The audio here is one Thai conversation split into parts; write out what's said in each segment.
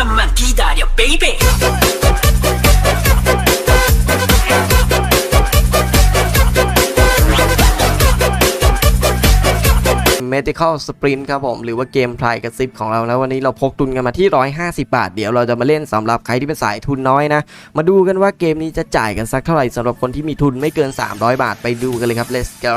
나만 기다려 베이베 เมติคอลสปรินต์ครับผม หรือว่าเกมพลายกระซิบของเราแล้ววันนี้เราพกทุนกันมาที่ 150 บาท เดี๋ยวเราจะมาเล่นสำหรับใครที่เป็นสายทุนน้อยนะ มาดูกันว่าเกมนี้จะจ่ายกันสักเท่าไหร่สำหรับคนที่มีทุนไม่เกิน 300 บาทไปดูกันเลยครับ let's go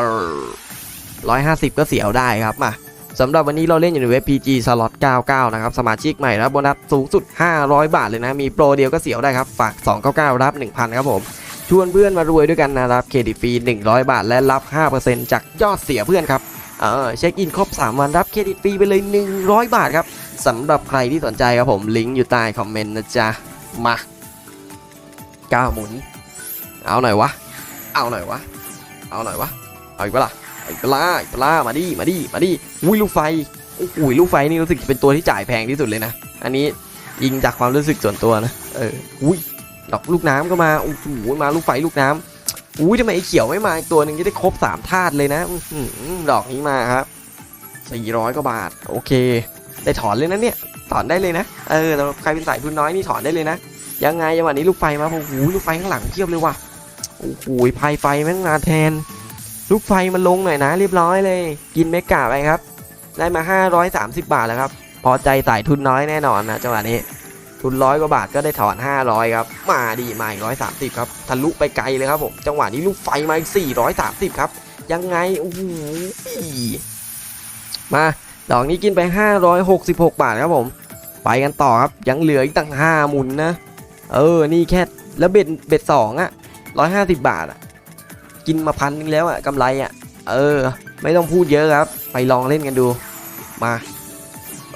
150 ก็เสียวได้ครับมา สำหรับวันนี้เราเล่นอยู่ในเว็บ PG Slot 99 นะครับ สมาชิกใหม่รับโบนัสสูงสุด 500 บาทเลยนะ มีโปรเดียวก็เสียวได้ครับ ฝาก 299 รับ 1,000 ครับผม ชวนเพื่อนมารวยด้วยกันนะ รับเครดิตฟรี 100 บาท และรับ 5%จากยอดเสียเพื่อนครับเออเช็คอินครบ 3 วันรับเครดิตฟรีไปเลย 100 บาทครับสำหรับใครที่สนใจครับผม ลิงก์อยู่ใต้คอมเมนต์นะจ๊ะ มาก้าวหมุน เอาหน่อยวะ เอาหน่อยวะ เอาหน่อยวะ เอาอีกปะล่ะ เอาอีกปล่ะอีกปล่ะมาดิมาดิมาดิอุ้ยลูกไฟอุ้ยลูกไฟนี่รู้สึกเป็นตัวที่จ่ายแพงที่สุดเลยนะ อันนี้ยิงจากความรู้สึกส่วนตัวนะ เออ อุ้ย ดอกลูกน้ำก็มา โอ้โห มาลูกไฟลูกน้ำอุ้ยทำไมไอ้เขียวไม่มาอีกตัวหนึ่งจะได้ครบสามธาตุเลยนะดอกนี้มาครับ400กว่าบาท โอเค ได้ถอนเลยนะเนี่ย ถอนได้เลยนะ เออแต่ใครเป็นสายทุนน้อยนี่ถอนได้เลยนะ ยังไงจังหวะนี้ลูกไฟมา โอ้โห ลูกไฟข้างหลังเพียบเลยว่ะ โอ้โหพายไฟแม่งมาแทน ลูกไฟมันลงหน่อยนะเรียบร้อยเลย กินเมกะไปครับ ได้มา 530 บาทแล้วครับ พอใจสายทุนน้อยแน่นอนนะจังหวะนี้ ทุนร้อยกว่าบาทก็ได้ถอน 500 ครับ มาดีมาอีก130ครับ ทะลุไปไกลเลยครับผม จังหวะนี้ลูกไฟมาอีก430ครับ ยังไงโอ้โหมาดอกนี้กินไป 566 บาทครับผม ไปกันต่อครับ ยังเหลืออีกตั้ง5หมุนนะ เออ นี่แค่แล้วเบ็ดเบ็ดสองอะ150 บาทอะ กินมาพันนึงแล้วอะกำไรอะเออ ไม่ต้องพูดเยอะครับ ไปลองเล่นกันดู มา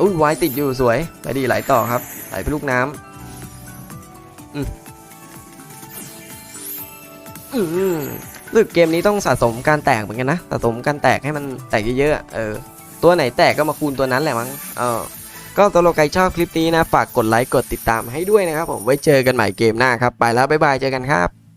อุ้ยไว้ติดอยู่สวยไปดีไหลต่อครับ ไหลไปลูกน้ำอืมอืมสึกเกมนี้ต้องสะสมการแตกเหมือนกันนะสะสมการแตกให้มันแตกเยอะๆเออ ตัวไหนแตกก็มาคูณตัวนั้นแหละมั้งเออก็ตัวโลใครชอบคลิปนี้นะ ฝากกดไลค์กดติดตามให้ด้วยนะครับผมไว้เจอกันใหม่เกมหน้าครับ ไปแล้ว บ๊ายบาย เจอกันครับ